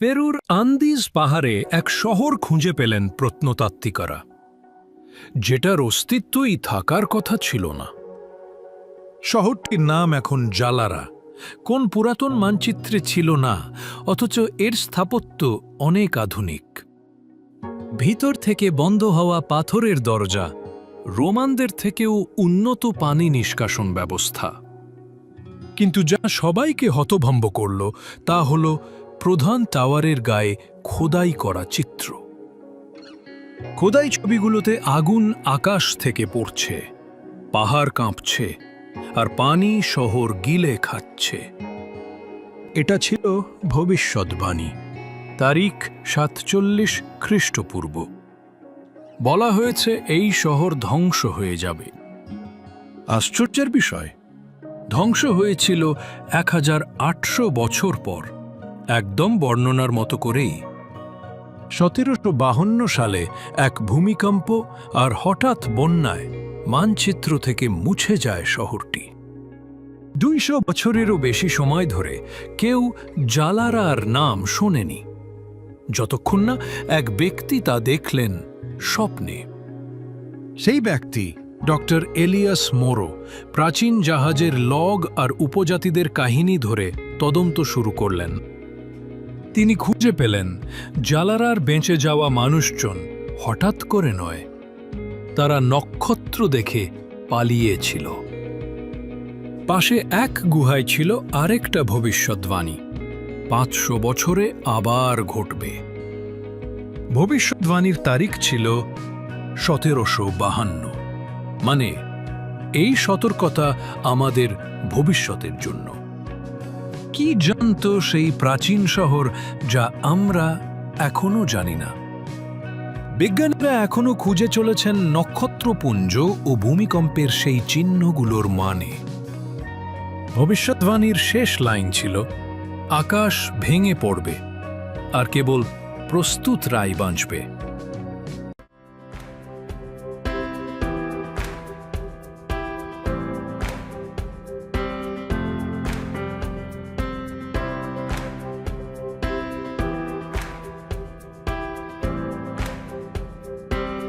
পেরুর আন্দিজ পাহাড়ে এক শহর খুঁজে পেলেন প্রত্নতাত্ত্বিকরা, যেটার অস্তিত্বই থাকার কথা ছিল না। শহরটির নাম এখন জালারা, কোন পুরাতন মানচিত্রে ছিল না, অথচ এর স্থাপত্য অনেক আধুনিক। ভিতর থেকে বন্ধ হওয়া পাথরের দরজা, রোমানদের থেকেও উন্নত পানি নিষ্কাশন ব্যবস্থা। কিন্তু যা সবাইকে হতভম্ব করল, তা হল প্রধান টাওয়ারের গায়ে খোদাই করা চিত্র। খোদাই ছবিগুলোতে আগুন আকাশ থেকে পড়ছে, পাহাড় কাঁপছে, আর পানি শহর গিলে খাচ্ছে। এটা ছিল ভবিষ্যৎবাণী তারিখ সাতচল্লিশ খ্রিস্টপূর্ব। বলা হয়েছে এই শহর ধ্বংস হয়ে যাবে। আশ্চর্যের বিষয়, ধ্বংস হয়েছিল এক হাজার আটশো বছর পর। একদম বর্ণনার মতো করেই। সতেরোশো বাহান্ন সালে এক ভূমিকম্প আর হঠাৎ বন্যায় মানচিত্র থেকে মুছে যায় শহরটি। দুইশো বছরেরও বেশি সময় ধরে কেউ জালারার নাম শোনেনি। যতক্ষণ না এক ব্যক্তি তা দেখলেন স্বপ্নে। সেই ব্যক্তি ডক্টর এলিয়াস মোরো প্রাচীন জাহাজের লগ আর উপজাতিদের কাহিনী ধরে তদন্ত শুরু করলেন। তিনি খুঁজে পেলেন জালারার বেঁচে যাওয়া মানুষজন হঠাৎ করে নয়। তারা নক্ষত্র দেখে পালিয়েছিল। পাশে এক গুহায় ছিল আরেকটা ভবিষ্যৎবাণী পাঁচশো বছরে আবার ঘটবে। ভবিষ্যৎবাণীর তারিখ ছিল সতেরোশো বাহান্ন। মানে এই সতর্কতা আমাদের ভবিষ্যতের জন্য। কি জানত সেই প্রাচীন শহর যা আমরা এখনও জানি না? বিজ্ঞানীরা এখনও খুঁজে চলেছেন নক্ষত্রপুঞ্জ ও ভূমিকম্পের সেই চিহ্নগুলোর মানে। ভবিষ্যৎবাণীর শেষ লাইন ছিল, আকাশ ভেঙে পড়বে, আর কেবল প্রস্তুত রায় বাঁচবে।